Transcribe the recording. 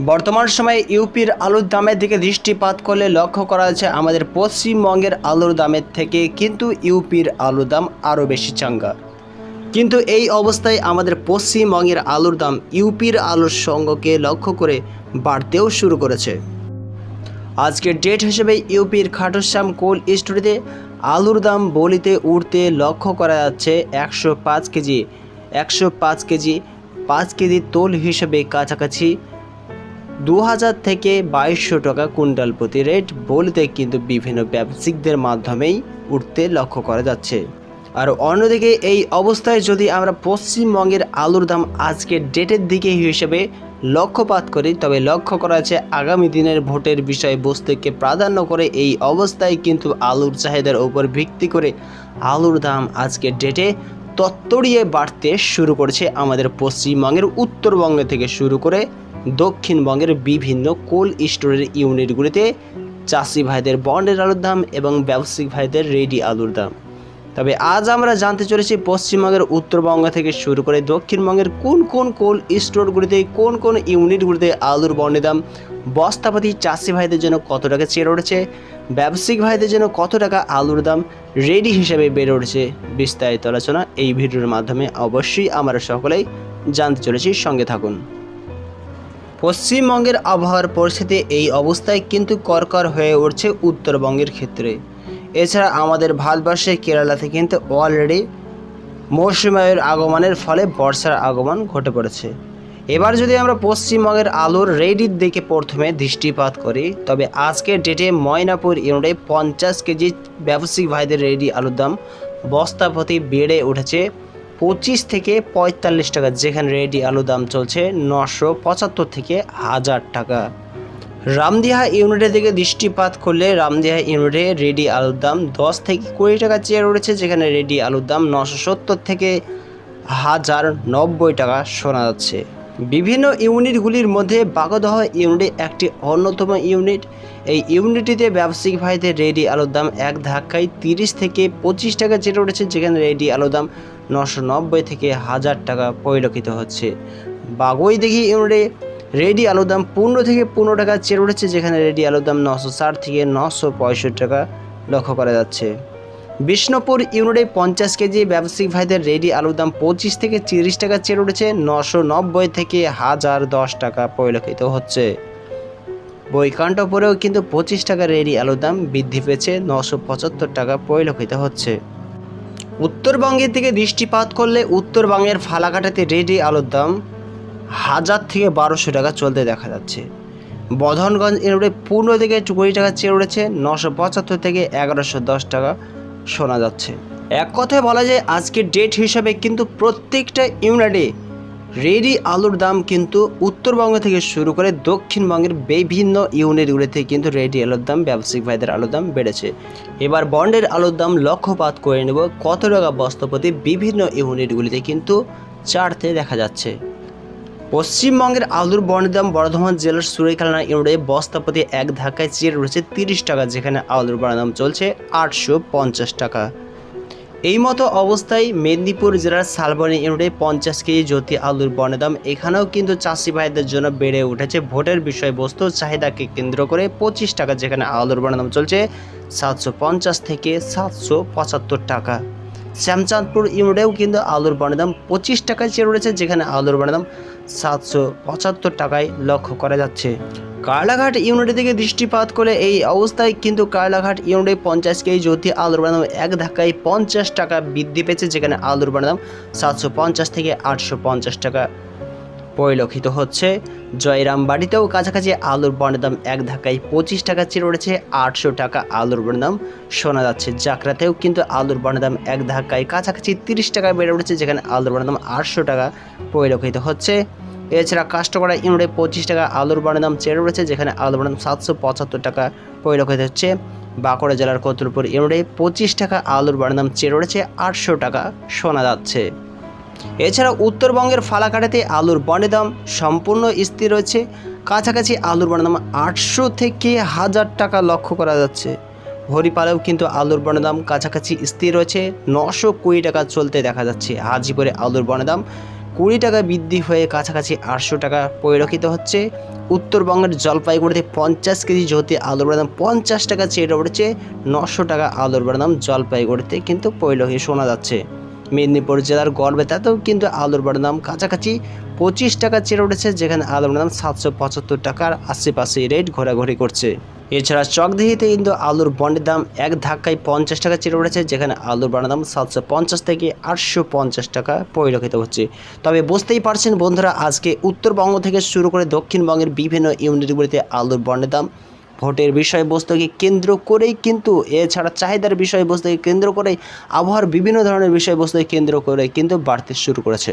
বর্তমান সময়ে ইউপির আলুর দামের দিকে দৃষ্টিপাত করলে লক্ষ্য করা যাচ্ছে আমাদের পশ্চিমবঙ্গের আলুর দামের থেকে কিন্তু ইউপির আলুর দাম আরও বেশি চাঙ্গা। কিন্তু এই অবস্থায় আমাদের পশ্চিমবঙ্গের আলুর দাম ইউপির আলুর সঙ্গকে লক্ষ্য করে বাড়তেও শুরু করেছে। আজকের ডেট হিসেবে ইউপির খাটুশ্যাম কোল স্টোরিতে আলুর দাম বলিতে উঠতে লক্ষ্য করা যাচ্ছে একশো পাঁচ কেজি। একশো পাঁচ কেজি পাঁচ কেজি তোল হিসেবে কাছাকাছি দু হাজার থেকে বাইশশো টাকা কুইন্টাল প্রতি রেট বলতে কিন্তু বিভিন্ন ব্যবসায়িকদের মাধ্যমেই উঠতে লক্ষ্য করা যাচ্ছে। আর অন্যদিকে এই অবস্থায় যদি আমরা পশ্চিমবঙ্গের আলুর দাম আজকের ডেটের দিকে হিসেবে লক্ষ্যপাত করি, তবে লক্ষ্য করা যাচ্ছে আগামী দিনের ভোটের বিষয়বস্তুকে প্রাধান্য করে এই অবস্থায় কিন্তু আলুর চাহিদার উপর ভিত্তি করে আলুর দাম আজকের ডেটে তত্তরিয়ে বাড়তে শুরু করেছে আমাদের পশ্চিমবঙ্গের উত্তরবঙ্গ থেকে শুরু করে দক্ষিণবঙ্গের বিভিন্ন কোল্ড স্টোরের ইউনিটগুলিতে চাষি ভাইদের বন্ডের আলুর দাম এবং ব্যবসায়িক ভাইদের রেডি আলুর দাম। তবে আজ আমরা জানতে চলেছি পশ্চিমবঙ্গের উত্তরবঙ্গ থেকে শুরু করে দক্ষিণবঙ্গের কোন কোন কোল স্টোরগুলিতে কোন কোন ইউনিটগুলিতে আলুর বন্ডের দাম বস্তাপাতি চাষি ভাইদের জন্য কত টাকা চেয়ে উঠেছে, ব্যবসায়িক ভাইদের জন্য কত টাকা আলুর দাম রেডি হিসেবে বেড়ে উঠেছে বিস্তারিত আলোচনা এই ভিডিওর মাধ্যমে অবশ্যই আমরা সকলেই জানতে চলেছি। সঙ্গে থাকুন। পশ্চিমবঙ্গের আবহাওয়ার পরিস্থিতি এই অবস্থায় কিন্তু করকর হয়ে উঠছে উত্তরবঙ্গের ক্ষেত্রে। এছাড়া আমাদের ভারতবর্ষে কেরালাতে কিন্তু অলরেডি মৌসুমায়ুর আগমনের ফলে বর্ষার আগমন ঘটে পড়েছে। এবার যদি আমরা পশ্চিমবঙ্গের আলুর রেডির দিকে প্রথমে দৃষ্টিপাত করি, তবে আজকের ডেটে ময়নাপুর ইউনিটে পঞ্চাশ কেজি ব্যবসায়িক ভাইদের রেডি আলুর দাম বস্তা প্রতি বেড়ে উঠেছে পঁচিশ থেকে পঁয়তাল্লিশ টাকা, যেখানে রেডি আলুর দাম চলছে নশো পঁচাত্তর থেকে হাজার টাকা। রামদিহা ইউনিটের দিকে দৃষ্টিপাত করলে রামদিহা ইউনিটে রেডি আলুর দাম দশ থেকে কুড়ি টাকা চেয়ে উঠেছে যেখানে রেডি আলুর দাম নশো সত্তর থেকে হাজার নব্বই টাকা শোনা যাচ্ছে। বিভিন্ন ইউনিটগুলির মধ্যে বাগদহ ইউনিট একটি অন্যতম ইউনিট। এই ইউনিটিতে ব্যবসায়িক ভাইদের রেডি আলুর দাম এক ধাক্কায় তিরিশ থেকে পঁচিশ টাকা চেয়ে উঠেছে যেখানে রেডি আলুর দাম নশো নব্বই থেকে হাজার টাকা পরিলক্ষিত হচ্ছে। বাগুই দেখি ইউনিটে রেডি আলুর দাম পনেরো থেকে পনেরো টাকা চেয়ে উঠেছে, যেখানে রেডি আলুর দাম নশো ষাট থেকে নশো পঁয়ষট্টি টাকা লক্ষ্য করা যাচ্ছে। বিষ্ণুপুর ইউনিটে পঞ্চাশ কেজি ব্যবসায়িক ভাইদের রেডি আলুর দাম পঁচিশ থেকে তিরিশ টাকা চেয়ে উঠেছে, নশো নব্বই থেকে হাজার দশ টাকা পরিলক্ষিত হচ্ছে। বৈকাণ্ঠপুরেও কিন্তু পঁচিশ টাকা রেডি আলুর দাম বৃদ্ধি পেয়েছে, নশো পঁচাত্তর টাকা পরিলক্ষিত হচ্ছে। উত্তরবঙ্গের দিকে দৃষ্টিপাত করলে উত্তরবঙ্গের ফালাকাটাতে রেডি আলুর দাম হাজার থেকে বারোশো টাকা চলতে দেখা যাচ্ছে। বধনগঞ্জ এরোডে পনেরো থেকে কুড়ি টাকা চেয়ে উঠেছে নশো পঁচাত্তর থেকে এগারোশো দশ টাকা শোনা যাচ্ছে। এক কথায় বলা যায়, আজকের ডেট হিসাবে কিন্তু প্রত্যেকটা ইউনিটে রেডি আলুর দাম কিন্তু উত্তরবঙ্গ থেকে শুরু করে দক্ষিণবঙ্গের বিভিন্ন ইউনিটগুলিতে কিন্তু রেডি আলুর দাম, ব্যবসায়িক ভাইদের আলুর দাম বেড়েছে। এবার বন্ডের আলুর দাম লক্ষ্যপাত করে নেব। কত টাকা বস্তাপতি বিভিন্ন ইউনিটগুলিতে কিন্তু চারতে দেখা যাচ্ছে। পশ্চিমবঙ্গের আলুর বন্ডের দাম বর্ধমান জেলার সুরেখালনা ইউনিটে বস্তাপতি এক ধাক্কায় চেয়ে রয়েছে তিরিশ টাকা, যেখানে আলুর বন্ডের দাম চলছে আটশো পঞ্চাশ টাকা। এই মতো অবস্থায় মেদিনীপুর জেলার শালবনী ইউনিটে পঞ্চাশ কেজি জ্যোতি আলুর বনের দাম এখানেও কিন্তু চাষি ভাইদের জন্য বেড়ে উঠেছে ভোটের বিষয়বস্তু, চাহিদাকে কেন্দ্র করে পঁচিশ টাকা যেখানে আলুর বনের দাম চলছে, সাতশো পঞ্চাশ থেকে সাতশো পঁচাত্তর টাকা। শ্যামচাঁদপুর ইউনিটেও কিন্তু আলুর বনের দাম পঁচিশ টাকায় চেয়ে উঠেছে যেখানে আলুর বনের দাম সাতশো পঁচাত্তর টাকায় লক্ষ্য করা যাচ্ছে। কায়লাঘাট ইউনিটের দিকে দৃষ্টিপাত করে এই অবস্থায় কিন্তু কায়লাঘাট ইউনিটে পঞ্চাশ কেজি জ্যোতি আলুর বানাম এক ধাক্কায় পঞ্চাশ টাকা বৃদ্ধি পেয়েছে, যেখানে আলুর বানাম সাতশো পঞ্চাশ থেকে আটশো পঞ্চাশ টাকা পরিলক্ষিত হচ্ছে। জয়রামবাড়িতেও কাছাকাছি আলুর বনের দাম এক ধাক্কায় পঁচিশ টাকা চেয়ে উঠেছে, আটশো টাকা আলুর বনের দাম শোনা যাচ্ছে। জাকরাতেও কিন্তু আলুর বনের দাম এক ধাক্কায় কাছাকাছি তিরিশ টাকা বেড়ে উঠেছে, যেখানে আলুর বনের দাম আটশো টাকা পরিলক্ষিত হচ্ছে। এছাড়া কাস্টকরা ইউনিটে পঁচিশ টাকা আলুর বানের দাম চেয়ে রয়েছে, যেখানে আলুর বানের দাম সাতশো পঁচাত্তর টাকা পরিলক্ষিত হচ্ছে। বাঁকুড়া জেলার কতুলপুর ইউনিটে পঁচিশ টাকা আলুর বানের দাম চেয়ে রয়েছে, আটশো টাকা শোনা যাচ্ছে। এছাড়া উত্তরবঙ্গের ফালাকাটাতে আলুর বনের দাম সম্পূর্ণ স্থির রয়েছে। কাছাকাছি আলুর বনের দাম আটশো থেকে হাজার টাকা লক্ষ্য করা যাচ্ছে। হরিপালেও কিন্তু আলুর বনের দাম কাছাকাছি স্থির রয়েছে, নশো কুড়ি টাকা চলতে দেখা যাচ্ছে। হাজিপুরে আলুর বনের দাম কুড়ি টাকা বৃদ্ধি হয়ে কাছাকাছি আটশো টাকা পরিলক্ষিত হচ্ছে। উত্তরবঙ্গের জলপাইগুড়িতে পঞ্চাশ কেজি জ্যোতি আলুর দাম পঞ্চাশ টাকা চেয়ে উঠেছে। নশো টাকা আলুর দাম জলপাইগুড়িতে কিন্তু পরিলক্ষিত শোনা যাচ্ছে। মেদিনীপুর জেলার গড়বেতাতেও কিন্তু আলুর দাম কাছাকাছি পঁচিশ টাকা চেয়ে উঠেছে, যেখানে আলুর দাম সাতশো পঁচাত্তর টাকার আশেপাশে রেট ঘোরাঘুরি করছে। এছাড়া চকদিহিতে কিন্তু আলুর বন্ডের দাম এক ধাক্কায় পঞ্চাশ টাকা চেয়ে উঠেছে, যেখানে আলুর বানার দাম সাতশো পঞ্চাশ থেকে আটশো পঞ্চাশ টাকা পরিলক্ষিত হচ্ছে। তবে বুঝতেই পারছেন বন্ধুরা, আজকে উত্তরবঙ্গ থেকে শুরু করে দক্ষিণবঙ্গের বিভিন্ন ইউনিটগুলিতে আলুর বন্ডের দাম ভোটের বিষয়বস্তুকে কেন্দ্র করেই কিন্তু, এছাড়া চাহিদার বিষয়বস্তুকে কেন্দ্র করেই, আবহাওয়ার বিভিন্ন ধরনের বিষয়বস্তুকে কেন্দ্র করে কিন্তু বাড়তে শুরু করেছে।